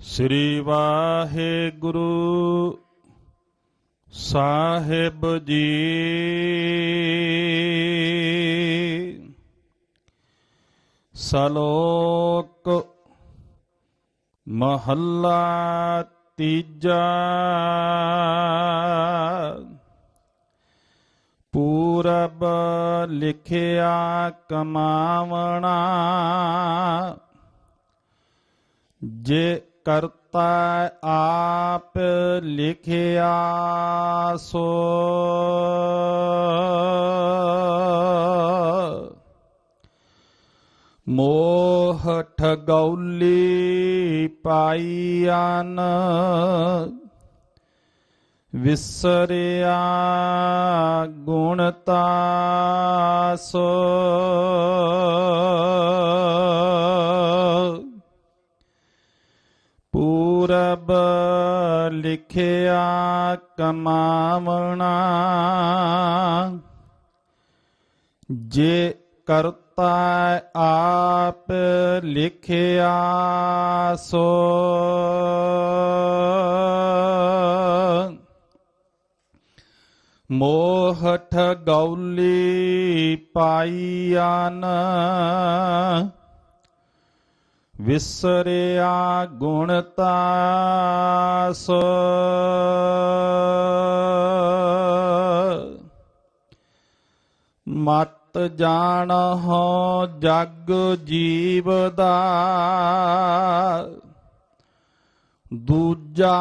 ਸ੍ਰੀ ਵਾਹਿਗੁਰੂ ਸਾਹਿਬ ਜੀ। ਸਲੋਕ ਮਹੱਲਾ ਤੀਜਾ। ਪੂਰਬ ਲਿਖਿਆ ਕਮਾਵਣਾ। ਜੇ ਕਰਤਾ ਆਪ ਲਿਖਿਆ ਸੋ। ਮੋਹ ਠਗੌਲੀ ਪਾਈਆਨ ਵਿਸਰਿਆ ਗੁਣਤਾ ਸੋ। ਪੂਰਬ ਲਿਖਿਆ ਕਮਾਵਣਾ। ਜੇ ਕਰਤਾ ਆਪ ਲਿਖਿਆ ਸੋ ਮੋਹ ਠਗੌਲੀ ਪਾਈਆਨ ਵਿਸਰਿਆ ਗੁਣਤਾ ਸੋ ਮਤ ਜਾਣ ਹੋ ਜਗ ਜੀਵ ਦਾ। ਦੂਜਾ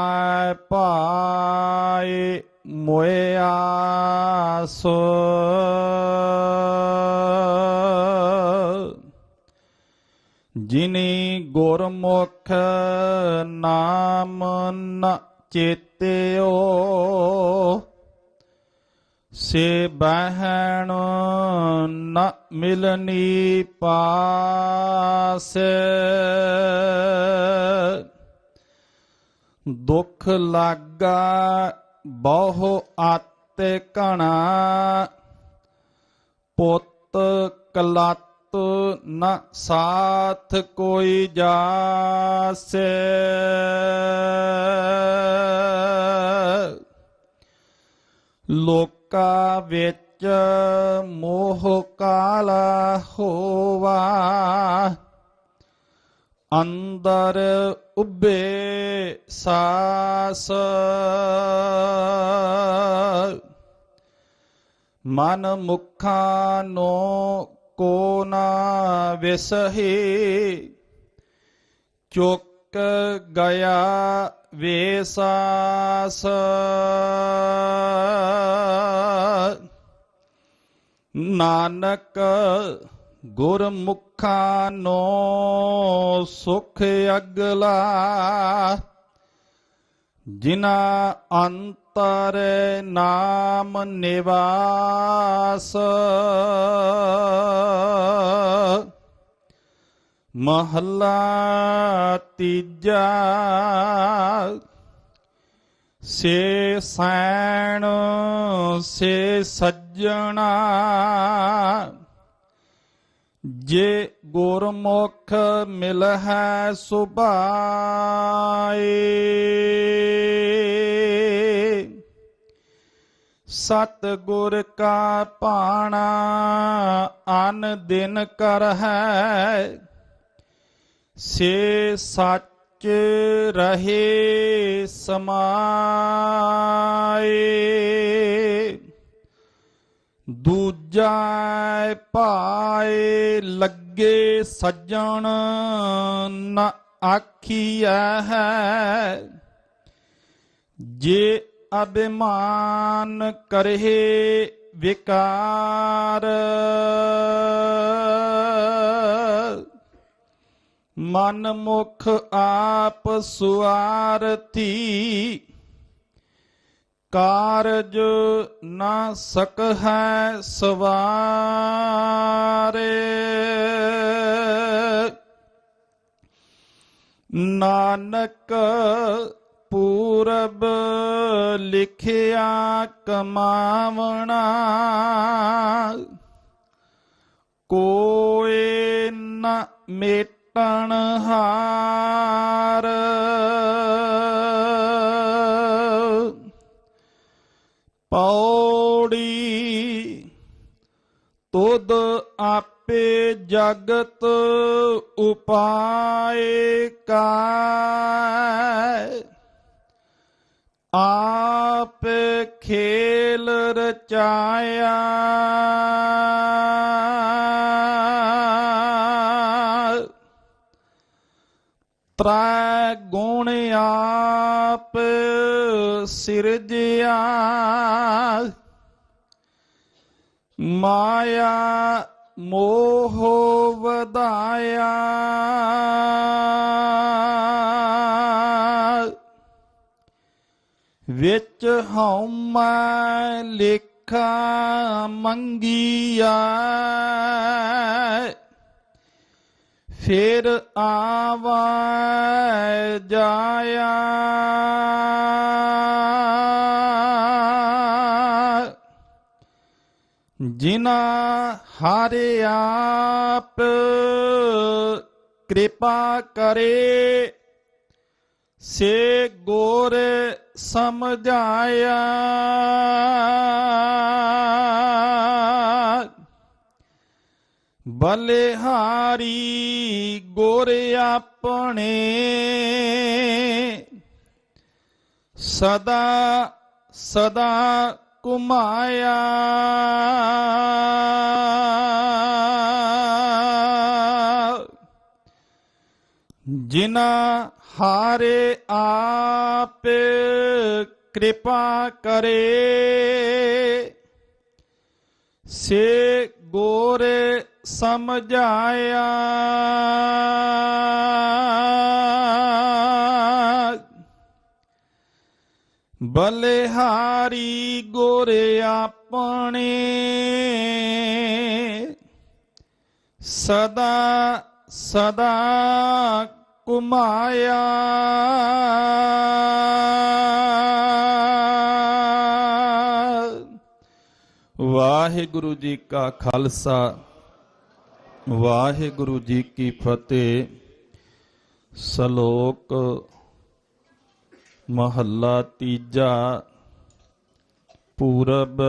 ਪਾਏ ਮੋਇਆ ਸੋ ਜਿਨੀ ਗੁਰਮੁਖ ਨਾਮ ਨ ਚੇਤਿਓ, ਸੇ ਬਹਿਣ ਨ ਮਿਲਨੀ ਪਾਸ। ਦੁਖ ਲਾਗਾ ਬਹੁ ਆਤੇ ਘਣਾ, ਪੁੱਤ ਕਲਤ ਨ ਸਾਥ ਕੋਈ ਜਾਸੇ। ਲੋਕਾ ਵਿੱਚ ਮੋਹ ਕਾਲਾ ਹੋਵਾ। ਅੰਦਰ ਉੱਬੇ ਸਾਸ। ਮਨ ਮੁਖਾਂ ਨੋ ਕੋ ਨਾ ਵਿਸਹੀ ਚੁੱਕ ਗਿਆ ਵੇਸਾਸ। ਨਾਨਕ ਗੁਰਮੁਖਾਂ ਨੋ ਸੁਖ ਅਗਲਾ ਜਿਨਾ ਅੰਤਰ ਨਾਮ ਨਿਵਾਸ ਮਹੱਲਾ ਤੀਜਾ ਸੇ ਸੈਣ ਸੇ ਸੱਜਣਾ ਜੇ ਗੁਰਮੁਖ ਮਿਲ ਹੈ ਸੁਭਾਏ। ਸਤ ਗੁਰ ਕਾ ਪਾਣਾ ਅਨ ਦਿਨ ਕਰ ਹੈ ਸੇ ਸੱਚ ਰਹੇ ਸਮਾਏ। ਦੂਜਾ ਪਾਏ ਲੱਗੇ ਸੱਜਣ ਨ ਆਖੀਐ ਹੈ ਜੇ ਅਭਿਮਾਨ ਕਰਹਿ ਵਿਕਾਰ ਮਨ ਮੁਖ ਆਪ ਸੁਆਰਥੀ ਕਾਰਜ ਨਾ ਸਕ ਸਵਾਰੇ। ਨਾਨਕ ਪੂਰਬ ਲਿਖਿਆ ਕਮਾਵਣਾ ਕੋਏ ਨ ਮੇਟਣ ਹਾਰ। ਪੌੜੀ। ਤੁਧ ਆਪੇ ਜਗਤ ਉਪਾਏ ਕਾ ਆਪ ਖੇਲ ਰਚਾਇਆ ਤ੍ਰੈ ਗੁਣ ਆਪ ਸਿਰਜਿਆ ਮਾਇਆ ਮੋਹ ਵਧਾਇਆ। ਵਿੱਚ ਹਉ ਮੈਂ ਲੇਖਾ ਮੰਗੀਆ। ਫਿਰ ਆਵੈ ਜਾਇਆ। ਜਿਨਾ ਹਾਰੇ ਆਪ ਕਿਰਪਾ ਕਰੇ ਸੇ ਗੋਰ ਸਮਝਾਇਆ। ਬਲਿਹਾਰੀ ਗੋਰ ਆਪਣੇ ਸਦਾ ਸਦਾ ਕੁਮਾਇਆ ਜਿਨਾ ਹਾਰੇ ਆਪ ਕਿਰਪਾ ਕਰੇ ਸੇ ਗੋਰੇ ਸਮਝਾਇਆ। ਬਲਿਹਾਰੀ ਗੋਰ ਆਪਣੇ ਸਦਾ ਸਦਾ ਕੁਮਾਇਆ ਵਾਹਿਗੁਰੂ ਜੀ ਕਾ ਖਾਲਸਾ। ਵਾਹਿਗੁਰੂ ਜੀ ਕੀ ਫਤਿਹ ਸ਼ਲੋਕ ਮਹੱਲਾ ਤੀਜਾ ਪੂਰਬ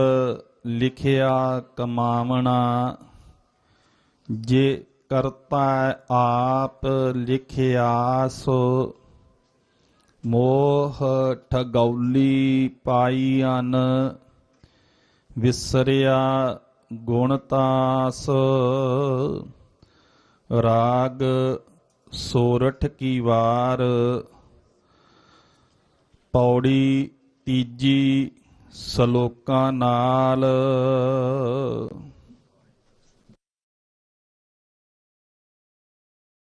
ਲਿਖਿਆ ਕਮਾਵਣਾ ਜੇ ਕਰਤਾ ਆਪ ਲਿਖਿਆ ਸੋ ਮੋਹ ਠਗੌਲੀ ਪਾਈਨ ਵਿਸਰਿਆ ਗੁਣਤਾਸ। ਰਾਗ ਸੋਰਠ ਕੀ ਵਾਰ। ਪੌੜੀ ਤੀਜੀ ਸ਼ਲੋਕਾਂ ਨਾਲ।